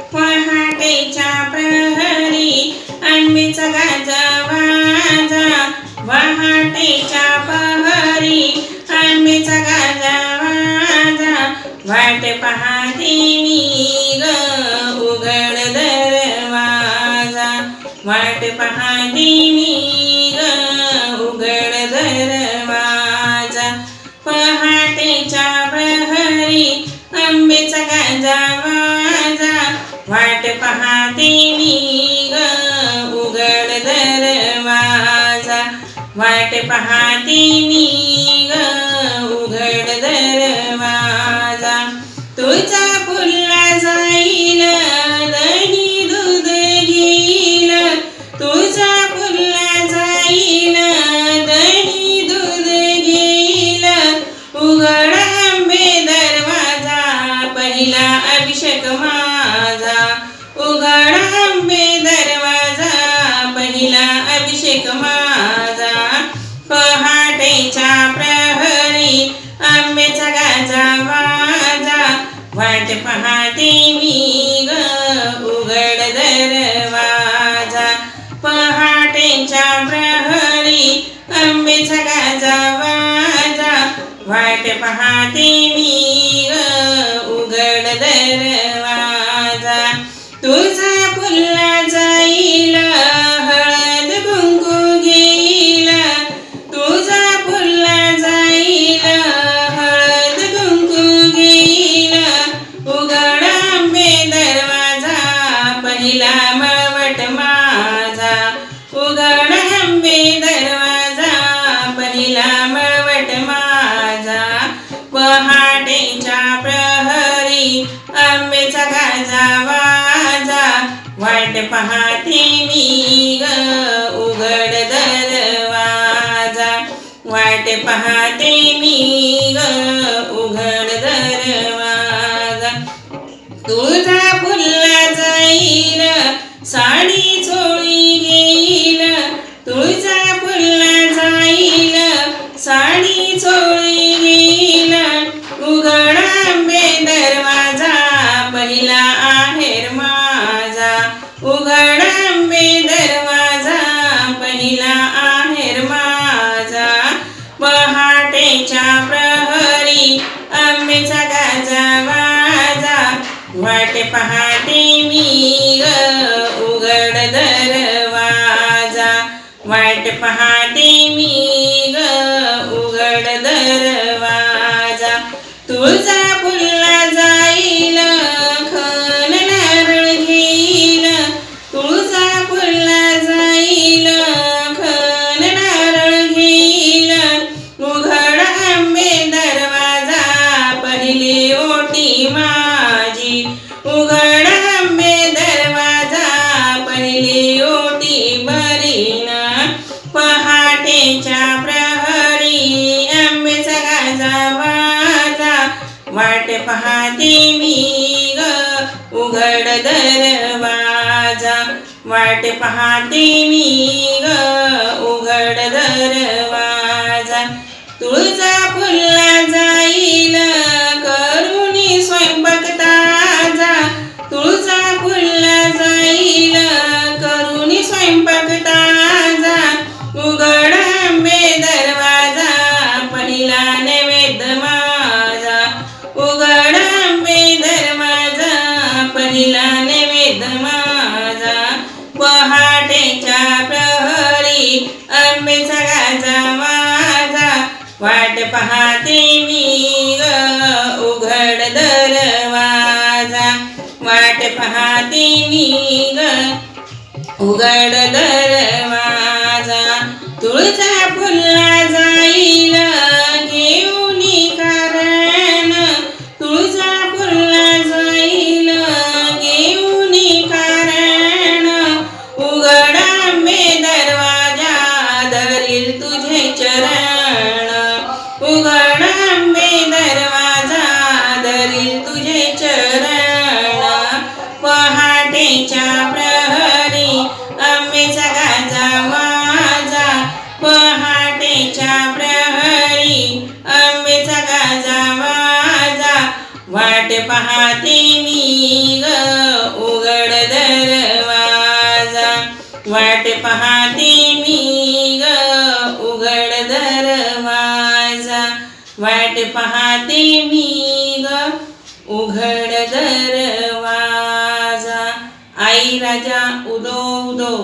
पहाटेच्या प्रहरी आंबेचा गाजा वाजा. पहाटेच्या प्रहरी आंबेचा गाजा वाजा. वाट पहाते मी ग उघड दरवाजा. वाट पाहते वाट पाहते मी ग उघड दरवाजा. वाट पाहते मी जगाचा गाजा वाजा वाट पहाते मी ग उघड दरवाजा. पहाटेच्या प्रहरी आंबे गाजा वाजा. वाट पहाते मी ग उघड दरवाजा. तुझा फुलला जाईल वाट पाहते मी ग उघड दरवाजा. वाट पाहते मी ग उघड दरवाजा. तुझा फुलला जाईल साडी उघड आंबे दरवाजा पहिला आहेर माझा. पहाटेच्या प्रहरी आंबेचा गाजा वाजा. वाट पहाटे मी ग उघड दरवाजा. वाट पहाटे मी होती माझी. उघड आंबे दरवाजा पहिली ओटी भरीन पहाटेच्या प्रहरी आंबे गाजा वाजा वाट पाहते मी ग उघड दरवाजा. वाट पाहते मी ग उघड दरवाजा. तुळजा फुलला जाईल. वाटेच्या प्रहरी आंबेचा गाजा माझा. वाट पाहते मी ग उघड दरवाजा. वाट पाहते मी ग उघड दरवाजा. तुळजा फुलला आंबे दरवाजा धरील तुझे चरण. उघड आंबे दरवाजा धरील तुझे चरण. पहाटेच्या प्रहरी आंबेचा गाजा माझा. पहाटेच्या प्रहरी आंबेचा गाजा माझा. वाट पाहते पाहते मी ग उघड दरवाजा. वाट पाहते मी ग उघड दरवाजा. आई राजा उदो उदो